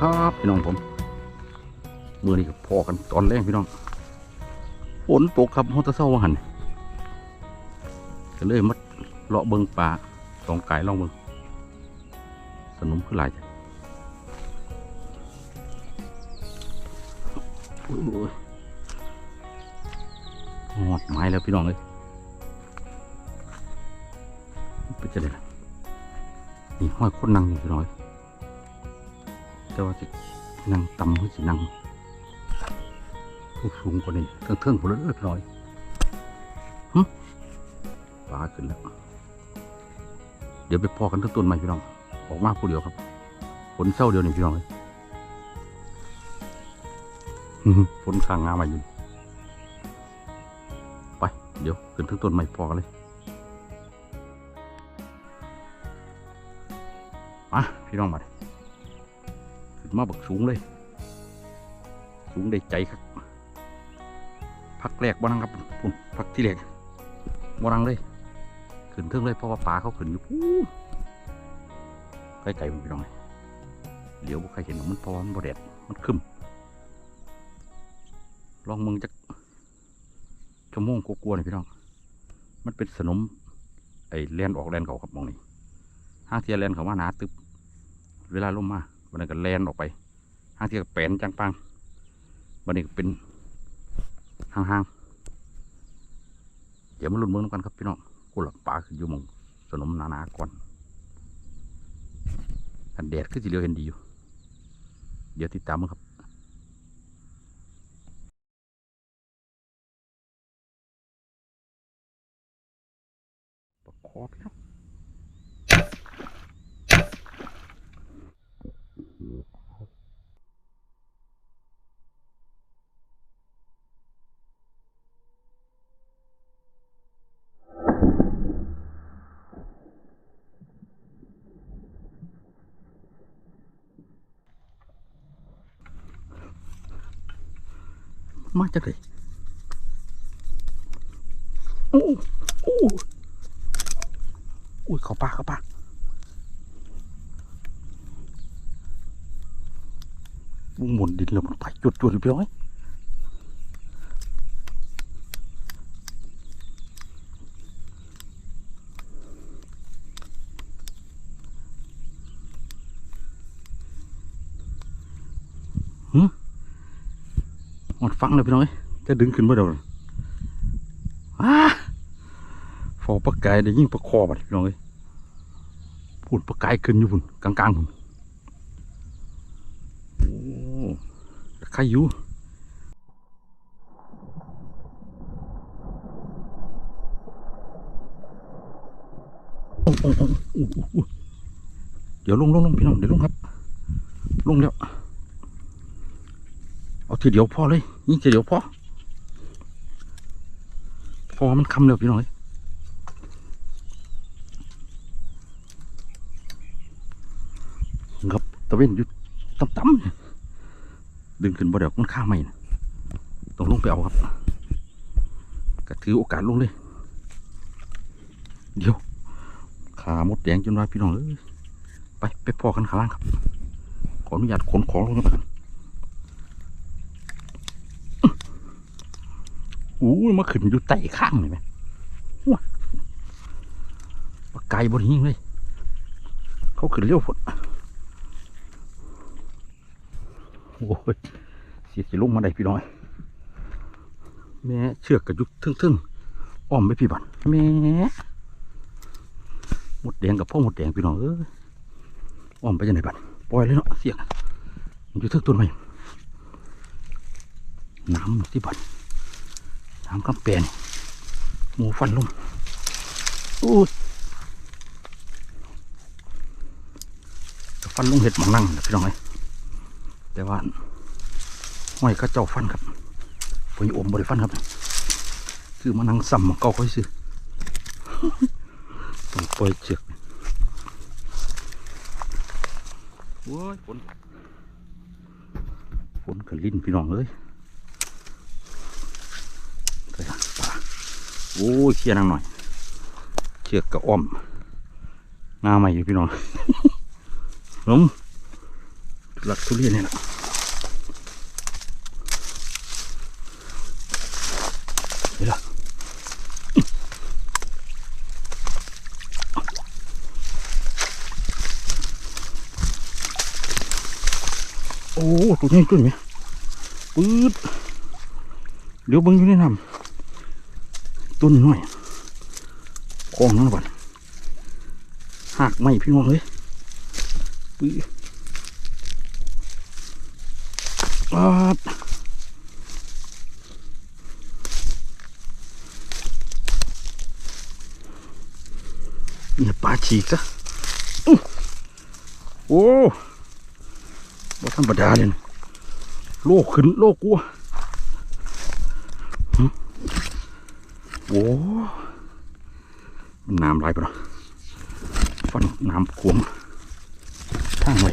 พี่น้องผมเมื่อนี้ก็พอกันตอนแรกพี่น้องฝนตกครับฮอตเศร้าว่าหันก็เลยมัดเลาะเบิงปลาสองกายลองเบิงสนุมคือหลายจ้ะหอดไม้แล้วพี่น้องเลยไปจะได้ละนี่ห้อยคนนั่งอยู่พี่น้องเอ้ย แต่ว่าจะนั่งต่ำหรือจะนั่งผู้สูงกว่านี้เครื่องเครื่องผมเลยพี่น้อยปลาขึ้นแล้ว เดี๋ยวไปพอกันทั้งต้นใหม่พี่น้อง ออกมาผู้เดียวครับ ฝนเศร้าเดียวนี่พี่น้องเลยฝนข้างงามาอยู่ไป เดี๋ยวขึ้นทั้งต้นใหม่พอกันเลยมาพี่น้องมา ขึ้นมาบักสูงเลย สูงได้ใจครับพักแรกบ่นังครับพุ่นพักที่แรกบ่นังเลย ขึ้นเทิงเลยเพราะว่าปลาเขาขึ้นอยู่พูนใกล้ๆมันพี่น้องเลยเดี๋ยวใครเห็นมันเพอมันบ่แดดมันคึมลองมึงจักชั่วโมงกลัวๆหน่อยพี่น้อง มันเป็นสนม ไอ้แลนออกแลนเขาครับมองนี่ห้างเทียแลนเขามาหนาตึบ เวลาลมมา วันนั้ก็แลนออกไปห้างทียก็แปนจังปังวันนี้ก็เป็นห่างๆเดี๋ยวมาลุ้นเมืองกันครับพี่น้องกูหลับปลาขึ้นอยู่มองสนมหนาก่อนกันแดดขึ้นสีเหลียวเห็นดีอยู่ เดี๋ยวติดตามมั้งครับปลาคอพี่น้อง มาจากไหนโอ้โอ้อุ้ยเขาปลาเขาปลาหมุนดินแล้วมันไปจุดจุดๆเรียบร้อ ฟังเลยพี่น้อยจะดึงขึ้นมาเดี๋ยวอ้าฟอปลากายได้ยิ่งปลาคอบัดพี่น้อยพูดปลากายขึ้นอยู่พุ่นกลางๆพุ่นโอ้ใครอยู่โอ้โอ้โอ้โอ้โอ้โอ้เดี๋ยวลงลงลงพี่น้องเดี๋ยวลงครับ ลงแล้ว เอาทีเดียวพอเลยยิ่ทีเดียวพอพอมันคำเร็วพี่น้อยครับตะเวนอยู่ต่ำๆดึงขึ้นบ่เดี๋ยวมันข้ามไม่นะต้องลงไปเอาครับก็ถือโอกาสลงเลย เดี๋ยว ขามดแดงจนว่าพี่น้องเอ้ยไปไปพอกันข้างล่างครับ ขออนุญาตขนของลงก่อน อู้ยมาขึ้นอยู่ใต้ข้างเลยไหมว้าปลาไก่บนหิ้งเลย เขาขึ้นเร็วฝนโอ้ยเสียสิลงมาได้พี่น้อยแม่เชือกกระยุกทึ่งๆอ้อมไปพี่บันแม่หมดแดงกับพ่อหมดแดงพี่น้องเอ้ยอ้อมไปยังไงบันปล่อยเลยเนาะเสียงอยู่ทึ่งต้นไม้น้ำที่บัน น้ำกำแปนหมูฟันลุ่มอู้ฟันลุงเห็ดหมองนั่งนะพี่น้องเอ้แต่ว่าห้อยเข้าเจ้าฟันครับพออยู่อมบริฟันครับคือมานั่งซ้ำหมองเก่าค่อยซื้อต้องปล่อยเชือกโอ้ยฝนฝนกับลิ้นพี่น้องเอ้ย โอ้เชี่ยนางหน่อย เชือกกระอ้อมหน้าใหม่อยู่พี่น้องล้มหลักทุเรียนเนี่ยนะเดี๋ยวโอ้ตัวนี้ตัวนี้ปื๊ดเดี๋ยวเบิ้งอยู่ในน้ำ ต้นน้อยคลองนั่นก่อนหักไม่พี่น้องเลยปื๊ดปาดเนี่ยปลาฉีกซะอื้อโอ้บ่ธรรมดาเลยนโลกขึ้นโลกกลัว โอ้น้ำไหลปแล้วฟันน้ำขวมทางไว้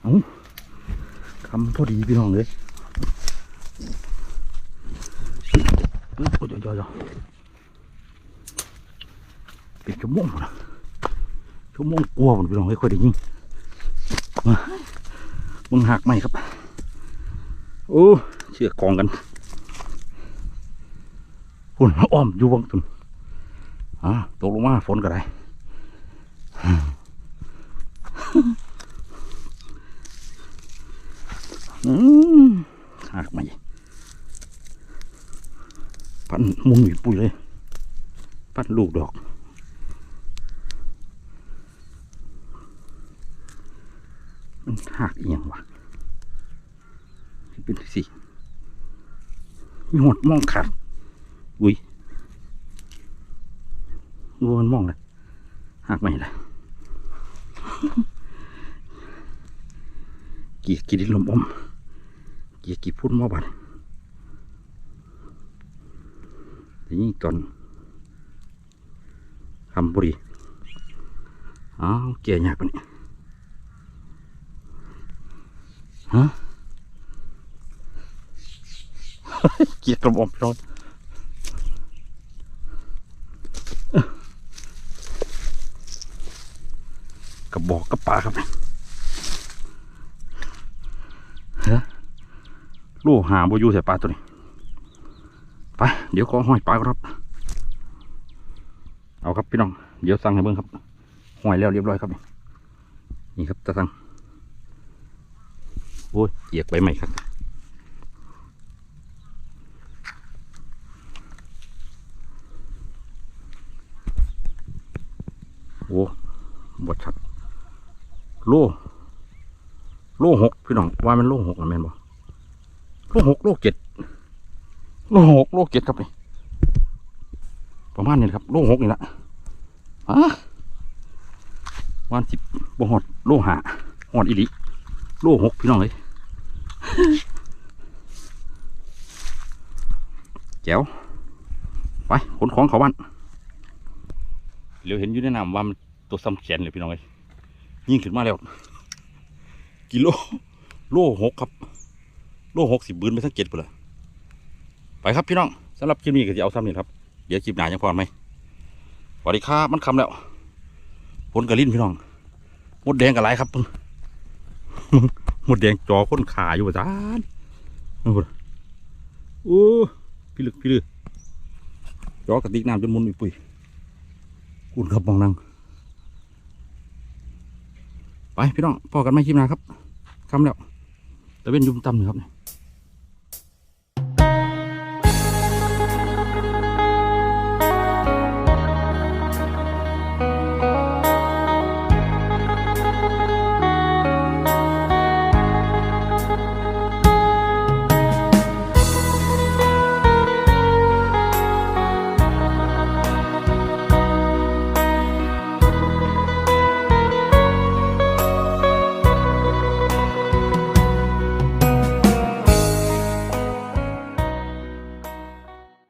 เอาคำพอดีพี่น้องเลยปึ๊บโอ้ยยอยเป็นชั่วโมงนะชั่วโมงกลัวผมพี่น้องไม่ค่อยได้ยิงมึงหักไหมครับ โอ้เชือกกองกันฝุ่นอ้อมอยู่วังตุนอ่าตกลงมาฝนก็ได้อืมหักไหมพันมุงอยู่ปุ้ยเลย พันลูกดอก มันหักเอียงวะสิ เป็นสิมีหดมองขาดอุ้ยดูมันมองเลยหักไม่เลยเกียร์กินดินลมอมเกียร์กี่พุ่นมาบัดแต่นี่ตอนทำบุรีอ้าวเกียร์ยากปะเนี่ยฮะ เกียร์กระบอกร้อนกระบอกกระป๋าครับฮะลูกหาบอยู่ใส่ปลาตัวนี้ไปเดี๋ยวขอห้อยปลาครับ เอาครับพี่น้อง เดี๋ยวสั่งให้เบิ่งครับห้อยแล้วเรียบร้อยครับ นี่ครับจะสั่งโอ้ยเหยียกไปไหม่ครับ โอ้บดชัด โล โลหกพี่น้อง ว่ามันโลหกนะแม่นบ่โลหกโลเจ็ดโลหกโลเจ็ดครับนี่ประมาณนี้ครับ โลหกนี่แหละอะวันสิบบ่หอดโลหาหอดอีหลีโลหกพี่น้องเลยแจ๋วไปขนของเขาบ้านเหลียวเห็นอยู่ในน้ำว่ามัน ตัวซ้ำแขนเลยพี่น้องเลยยิ่งขึ้นมาแล้ว กิโลโลหกครับ โลหกสิบบืนไปทั้งเจ็ดไปเลยไปครับพี่น้องสำหรับคลิปนี้ก็จะเอาซ้ำนี่ครับ เดี๋ยวคลิปหนายังพอไหมสวัสดีครับมันคำแล้วผลกระลิ้นพี่น้องมดแดงกับไรครับหมดแดงจอค้นขาอยู่ประจานโอ้โหโอ้พี่ลึกพี่ลึกจอกระติกน้ำจนมุนปุยคุณครับมองนั่ง พี่น้องพอกันไหมคลิปหนะครับคำแล้วตะเวนยุ่มต่ำหนึ่งครับเนี่ย